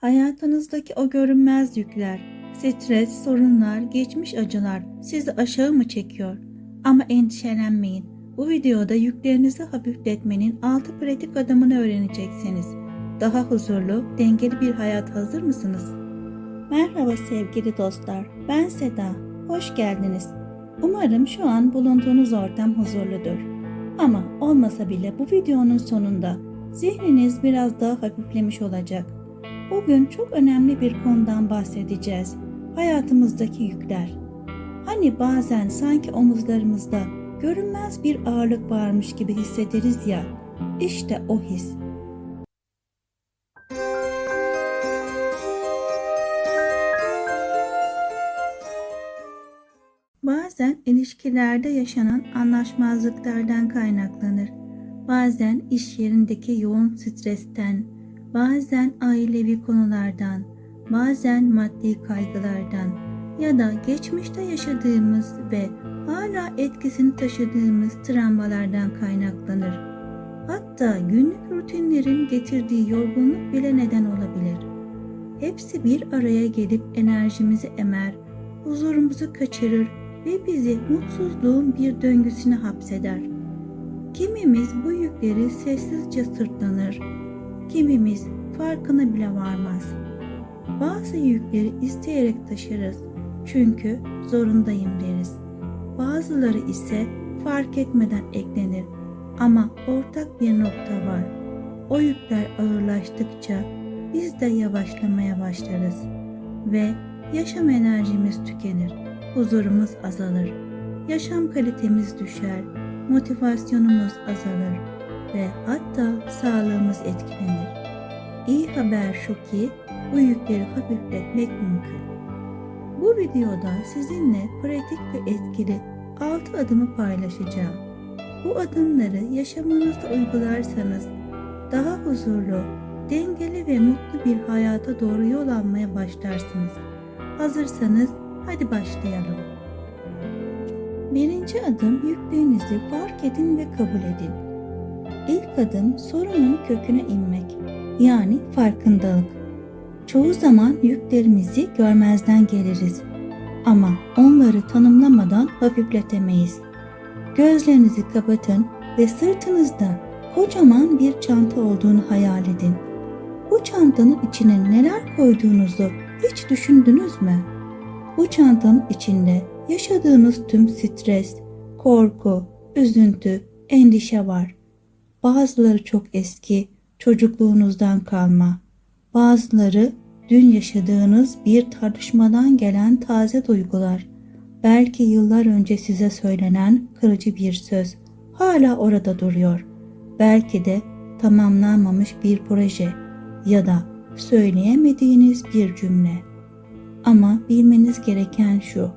Hayatınızdaki o görünmez yükler, stres, sorunlar, geçmiş acılar sizi aşağı mı çekiyor? Ama endişelenmeyin. Bu videoda yüklerinizi hafifletmenin 6 pratik adımını öğreneceksiniz. Daha huzurlu, dengeli bir hayat hazır mısınız? Merhaba sevgili dostlar. Ben Seda. Hoş geldiniz. Umarım şu an bulunduğunuz ortam huzurludur. Ama olmasa bile bu videonun sonunda zihniniz biraz daha hafiflemiş olacak. Bugün çok önemli bir konudan bahsedeceğiz. Hayatımızdaki yükler. Hani bazen sanki omuzlarımızda görünmez bir ağırlık varmış gibi hissederiz ya. İşte o his. Bazen ilişkilerde yaşanan anlaşmazlıklardan kaynaklanır. Bazen iş yerindeki yoğun stresten, bazen ailevi konulardan, bazen maddi kaygılardan ya da geçmişte yaşadığımız ve hala etkisini taşıdığımız travmalardan kaynaklanır. Hatta günlük rutinlerin getirdiği yorgunluk bile neden olabilir. Hepsi bir araya gelip enerjimizi emer, huzurumuzu kaçırır ve bizi mutsuzluğun bir döngüsüne hapseder. Kimimiz bu yükleri sessizce sırtlanır, kimimiz farkına bile varmaz. Bazı yükleri isteyerek taşırız. Çünkü zorundayım deriz. Bazıları ise fark etmeden eklenir. Ama ortak bir nokta var. O yükler ağırlaştıkça biz de yavaşlamaya başlarız. Ve yaşam enerjimiz tükenir, huzurumuz azalır, yaşam kalitemiz düşer, motivasyonumuz azalır ve hatta sağlığımız etkilenir. İyi haber şu ki bu yükleri hafifletmek mümkün. Bu videoda sizinle pratik ve etkili 6 adımı paylaşacağım. Bu adımları yaşamınızda uygularsanız daha huzurlu, dengeli ve mutlu bir hayata doğru yol almaya başlarsınız. Hazırsanız hadi başlayalım. Birinci adım yüklerinizi fark edin ve kabul edin. İlk adım sorunun köküne inmek, yani farkındalık. Çoğu zaman yüklerimizi görmezden geliriz ama onları tanımlamadan hafifletemeyiz. Gözlerinizi kapatın ve sırtınızda kocaman bir çanta olduğunu hayal edin. Bu çantanın içine neler koyduğunuzu hiç düşündünüz mü? Bu çantanın içinde yaşadığınız tüm stres, korku, üzüntü, endişe var. Bazıları çok eski, çocukluğunuzdan kalma. Bazıları dün yaşadığınız bir tartışmadan gelen taze duygular. Belki yıllar önce size söylenen kırıcı bir söz hala orada duruyor. Belki de tamamlanmamış bir proje ya da söyleyemediğiniz bir cümle. Ama bilmeniz gereken şu.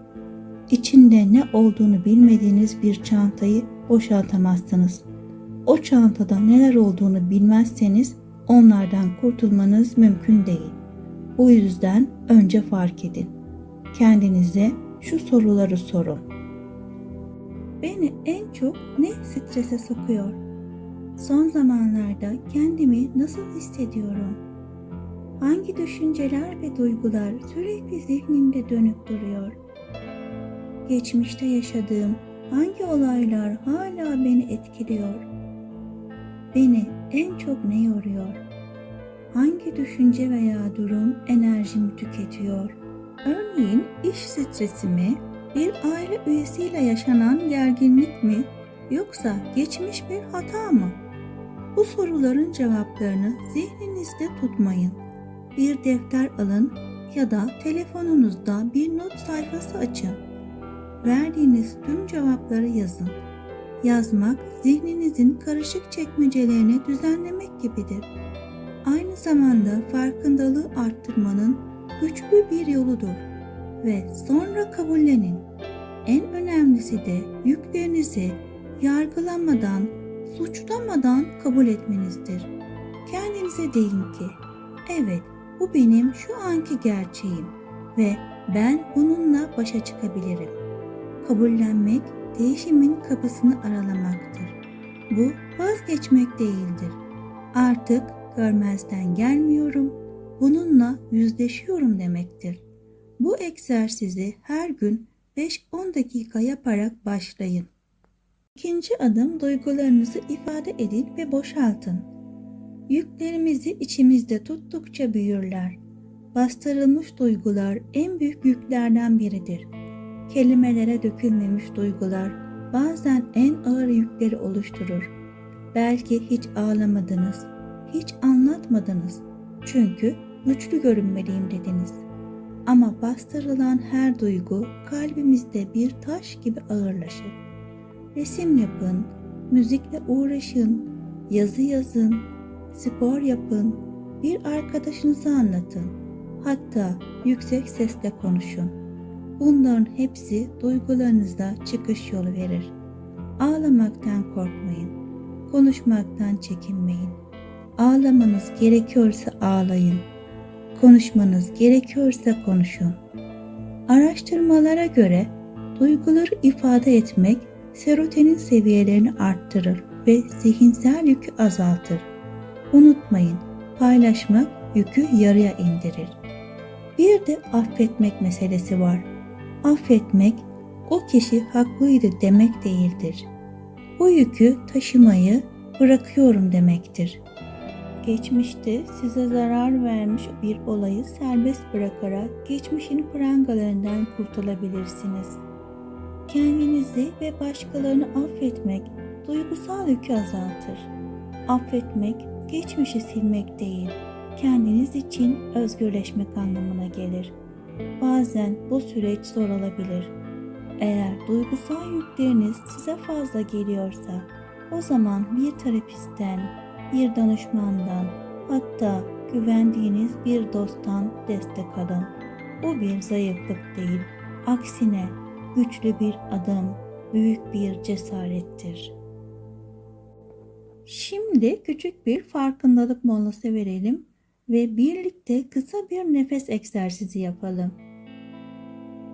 İçinde ne olduğunu bilmediğiniz bir çantayı boşaltamazsınız. O çantada neler olduğunu bilmezseniz onlardan kurtulmanız mümkün değil. Bu yüzden önce fark edin. Kendinize şu soruları sorun. Beni en çok ne strese sokuyor? Son zamanlarda kendimi nasıl hissediyorum? Hangi düşünceler ve duygular sürekli zihnimde dönüp duruyor? Geçmişte yaşadığım hangi olaylar hala beni etkiliyor? Beni en çok ne yoruyor? Hangi düşünce veya durum enerjimi tüketiyor? Örneğin iş stresi mi, bir aile üyesiyle yaşanan gerginlik mi, yoksa geçmiş bir hata mı? Bu soruların cevaplarını zihninizde tutmayın. Bir defter alın ya da telefonunuzda bir not sayfası açın. Verdiğiniz tüm cevapları yazın. Yazmak zihninizin karışık çekmecelerini düzenlemek gibidir. Aynı zamanda farkındalığı arttırmanın güçlü bir yoludur ve sonra kabullenin. En önemlisi de yüklerinizi yargılamadan, suçlamadan kabul etmenizdir. Kendinize deyin ki, evet bu benim şu anki gerçeğim ve ben bununla başa çıkabilirim. Kabullenmek değişimin kapısını aralamaktır. Bu vazgeçmek değildir. Artık görmezden gelmiyorum, bununla yüzleşiyorum demektir. Bu egzersizi her gün 5-10 dakika yaparak başlayın. İkinci adım duygularınızı ifade edin ve boşaltın. Yüklerimizi içimizde tuttukça büyürler. Bastırılmış duygular en büyük yüklerden biridir. Kelimelere dökülmemiş duygular bazen en ağır yükleri oluşturur. Belki hiç ağlamadınız, hiç anlatmadınız. Çünkü güçlü görünmeliyim dediniz. Ama bastırılan her duygu kalbimizde bir taş gibi ağırlaşır. Resim yapın, müzikle uğraşın, yazı yazın, spor yapın, bir arkadaşınıza anlatın. Hatta yüksek sesle konuşun. Bunların hepsi duygularınızda çıkış yolu verir. Ağlamaktan korkmayın. Konuşmaktan çekinmeyin. Ağlamanız gerekiyorsa ağlayın. Konuşmanız gerekiyorsa konuşun. Araştırmalara göre duyguları ifade etmek serotonin seviyelerini arttırır ve zihinsel yükü azaltır. Unutmayın, paylaşmak yükü yarıya indirir. Bir de affetmek meselesi var. Affetmek o kişi haklıydı demek değildir. Bu yükü taşımayı bırakıyorum demektir. Geçmişte size zarar vermiş bir olayı serbest bırakarak geçmişin prangalarından kurtulabilirsiniz. Kendinizi ve başkalarını affetmek duygusal yükü azaltır. Affetmek geçmişi silmek değil, kendiniz için özgürleşmek anlamına gelir. Bazen bu süreç zor olabilir. Eğer duygusal yükleriniz size fazla geliyorsa, o zaman bir terapistten, bir danışmandan, hatta güvendiğiniz bir dosttan destek alın. Bu bir zayıflık değil, aksine güçlü bir adım, büyük bir cesarettir. Şimdi küçük bir farkındalık molası verelim ve birlikte kısa bir nefes egzersizi yapalım.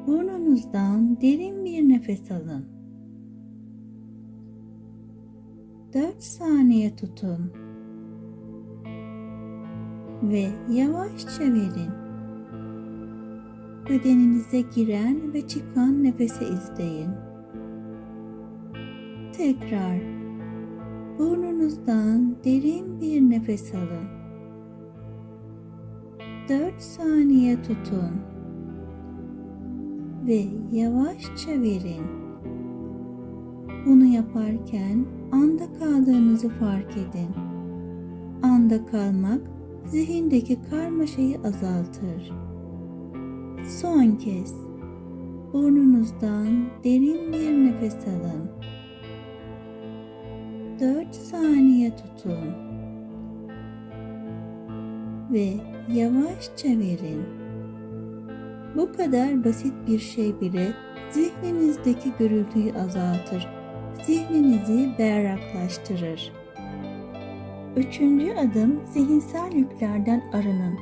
Burnunuzdan derin bir nefes alın. 4 saniye tutun ve yavaşça verin. Bedeninize giren ve çıkan nefesi izleyin. Tekrar burnunuzdan derin bir nefes alın. 4 saniye tutun ve yavaşça verin. Bunu yaparken anda kaldığınızı fark edin. Anda kalmak zihindeki karmaşayı azaltır. Son kez burnunuzdan derin bir nefes alın. 4 saniye tutun ve yavaşça verin. Bu kadar basit bir şey bile zihninizdeki gürültüyü azaltır, zihninizi berraklaştırır. Üçüncü adım zihinsel yüklerden arının.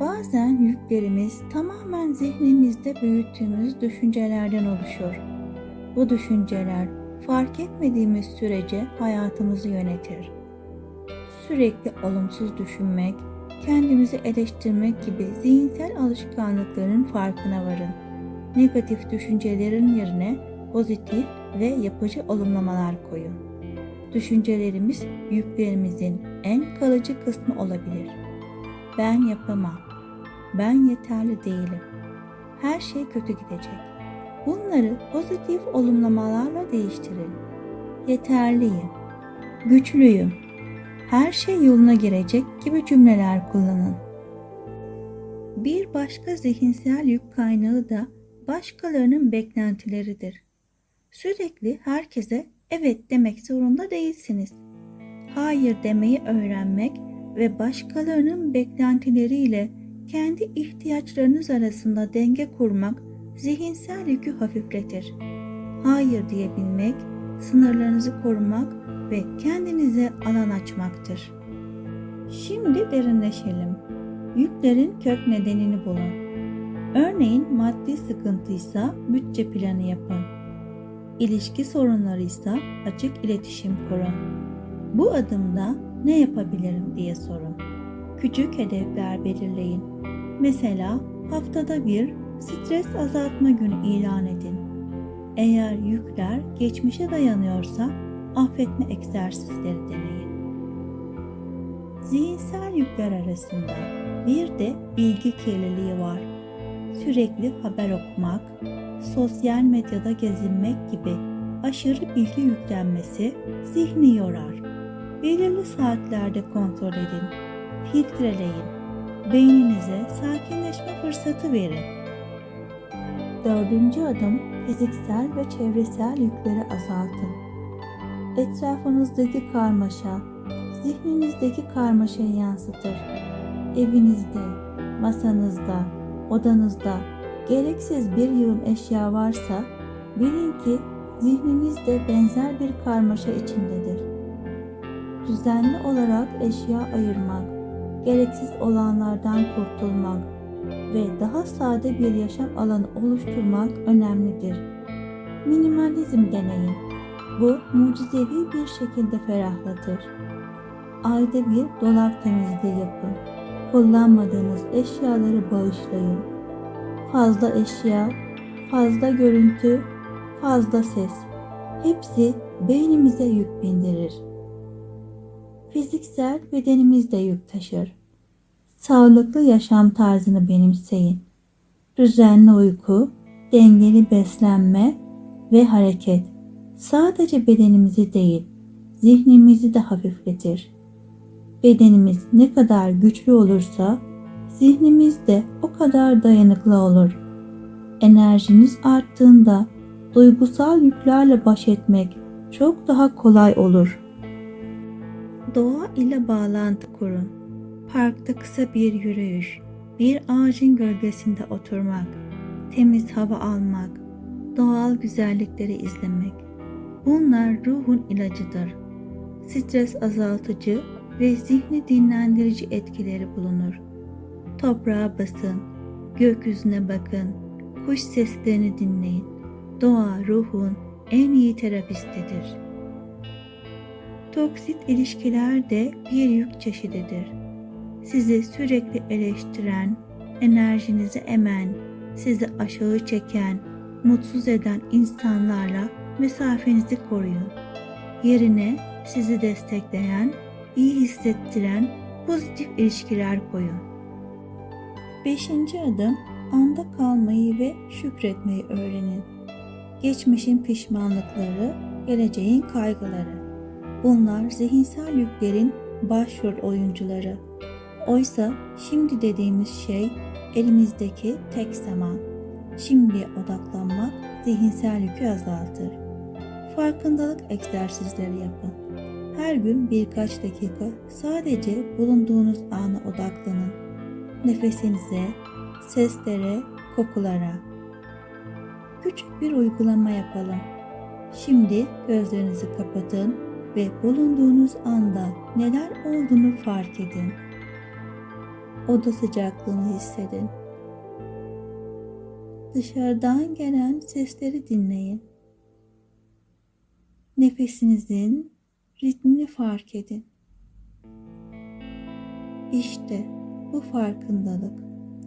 Bazen yüklerimiz tamamen zihnimizde büyüttüğümüz düşüncelerden oluşur. Bu düşünceler fark etmediğimiz sürece hayatımızı yönetir. Sürekli olumsuz düşünmek, kendimizi eleştirmek gibi zihinsel alışkanlıkların farkına varın. Negatif düşüncelerin yerine pozitif ve yapıcı olumlamalar koyun. Düşüncelerimiz yüklerimizin en kalıcı kısmı olabilir. Ben yapamam. Ben yeterli değilim. Her şey kötü gidecek. Bunları pozitif olumlamalarla değiştirin. Yeterliyim. Güçlüyüm. Her şey yoluna girecek gibi cümleler kullanın. Bir başka zihinsel yük kaynağı da başkalarının beklentileridir. Sürekli herkese evet demek zorunda değilsiniz. Hayır demeyi öğrenmek ve başkalarının beklentileriyle kendi ihtiyaçlarınız arasında denge kurmak zihinsel yükü hafifletir. Hayır diyebilmek, sınırlarınızı korumak ve kendinize alan açmaktır. Şimdi derinleşelim. Yüklerin kök nedenini bulun. Örneğin maddi sıkıntıysa bütçe planı yapın. İlişki sorunlarıysa açık iletişim kurun. Bu adımda ne yapabilirim diye sorun. küçük hedefler belirleyin. Mesela haftada bir stres azaltma günü ilan edin. Eğer yükler geçmişe dayanıyorsa affetme egzersizleri deneyin. Zihinsel yükler arasında bir de bilgi kirliliği var. Sürekli haber okumak, sosyal medyada gezinmek gibi aşırı bilgi yüklenmesi zihni yorar. Belirli saatlerde kontrol edin, filtreleyin, beyninize sakinleşme fırsatı verin. Dördüncü adım fiziksel ve çevresel yükleri azaltın. Etrafınızdaki karmaşa, zihninizdeki karmaşayı yansıtır. Evinizde, masanızda, odanızda gereksiz bir yığın eşya varsa bilin ki zihniniz de benzer bir karmaşa içindedir. Düzenli olarak eşya ayırmak, gereksiz olanlardan kurtulmak ve daha sade bir yaşam alanı oluşturmak önemlidir. Minimalizm deneyin. Bu mucizevi bir şekilde ferahlatır. Ayda bir dolap temizliği yapın. Kullanmadığınız eşyaları bağışlayın. Fazla eşya, fazla görüntü, fazla ses. Hepsi beynimize yük bindirir. Fiziksel bedenimiz de yük taşır. Sağlıklı yaşam tarzını benimseyin. Düzenli uyku, dengeli beslenme ve hareket sadece bedenimizi değil, zihnimizi de hafifletir. Bedenimiz ne kadar güçlü olursa zihnimiz de o kadar dayanıklı olur. Enerjiniz arttığında duygusal yüklerle baş etmek çok daha kolay olur. Doğa ile bağlantı kurun. Parkta kısa bir yürüyüş, bir ağacın gölgesinde oturmak, temiz hava almak, doğal güzellikleri izlemek. Bunlar ruhun ilacıdır. Stres azaltıcı ve zihni dinlendirici etkileri bulunur. Toprağa basın, gökyüzüne bakın, kuş seslerini dinleyin. Doğa ruhun en iyi terapistidir. Toksit ilişkiler de bir yük çeşididir. Sizi sürekli eleştiren, enerjinizi emen, sizi aşağı çeken, mutsuz eden insanlarla mesafenizi koruyun. Yerine sizi destekleyen, iyi hissettiren pozitif ilişkiler koyun. Beşinci adım anda kalmayı ve şükretmeyi öğrenin. Geçmişin pişmanlıkları, geleceğin kaygıları. Bunlar zihinsel yüklerin başrol oyuncuları. Oysa şimdi dediğimiz şey elimizdeki tek zaman. Şimdiye odaklanmak zihinsel yükü azaltır. Farkındalık egzersizleri yapın. Her gün birkaç dakika sadece bulunduğunuz ana odaklanın. Nefesinize, seslere, kokulara. Küçük bir uygulama yapalım. Şimdi gözlerinizi kapatın ve bulunduğunuz anda neler olduğunu fark edin. Oda sıcaklığını hissedin. Dışarıdan gelen sesleri dinleyin. Nefesinizin ritmini fark edin. İşte bu farkındalık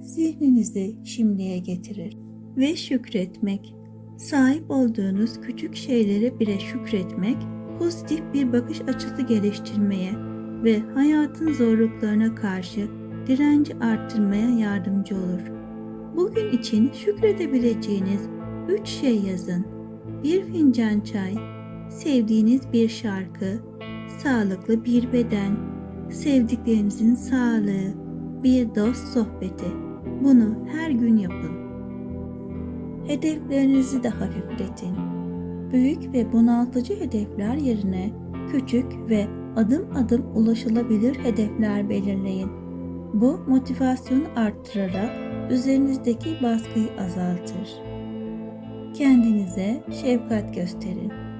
zihninizi şimdiye getirir ve şükretmek. Sahip olduğunuz küçük şeylere bile şükretmek, pozitif bir bakış açısı geliştirmeye ve hayatın zorluklarına karşı direnci arttırmaya yardımcı olur. Bugün için şükredebileceğiniz üç şey yazın. Bir fincan çay, sevdiğiniz bir şarkı, sağlıklı bir beden, sevdiklerinizin sağlığı, bir dost sohbeti. Bunu her gün yapın. Hedeflerinizi de hafifletin. Büyük ve bunaltıcı hedefler yerine küçük ve adım adım ulaşılabilir hedefler belirleyin. Bu motivasyonu arttırarak üzerinizdeki baskıyı azaltır. Kendinize şefkat gösterin.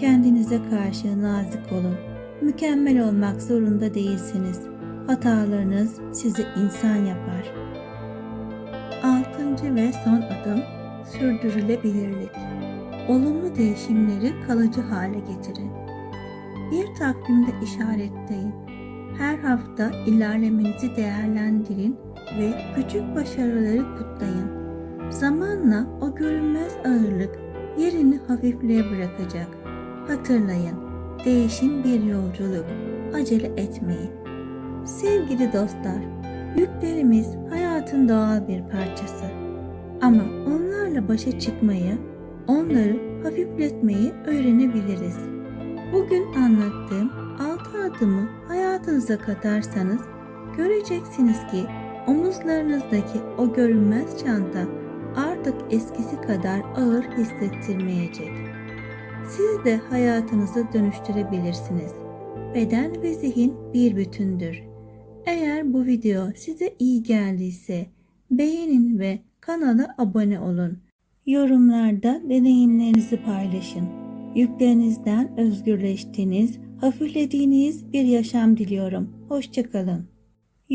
Kendinize karşı nazik olun. Mükemmel olmak zorunda değilsiniz. Hatalarınız sizi insan yapar. Altıncı ve son adım sürdürülebilirlik. Olumlu değişimleri kalıcı hale getirin. Bir takvimde işaretleyin. Her hafta ilerlemenizi değerlendirin ve küçük başarıları kutlayın. Zamanla o görünmez ağırlık yerini hafifliğe bırakacak. Hatırlayın, değişim bir yolculuk. Acele etmeyin. Sevgili dostlar, yüklerimiz hayatın doğal bir parçası. Ama onlarla başa çıkmayı, onları hafifletmeyi öğrenebiliriz. Bugün anlattığım 6 adımı hayatınıza katarsanız göreceksiniz ki omuzlarınızdaki o görünmez çanta artık eskisi kadar ağır hissettirmeyecek. Siz de hayatınızı dönüştürebilirsiniz. Beden ve zihin bir bütündür. Eğer bu video size iyi geldiyse beğenin ve kanala abone olun. Yorumlarda deneyimlerinizi paylaşın. Yüklerinizden özgürleştiğiniz, hafiflediğiniz bir yaşam diliyorum. Hoşçakalın.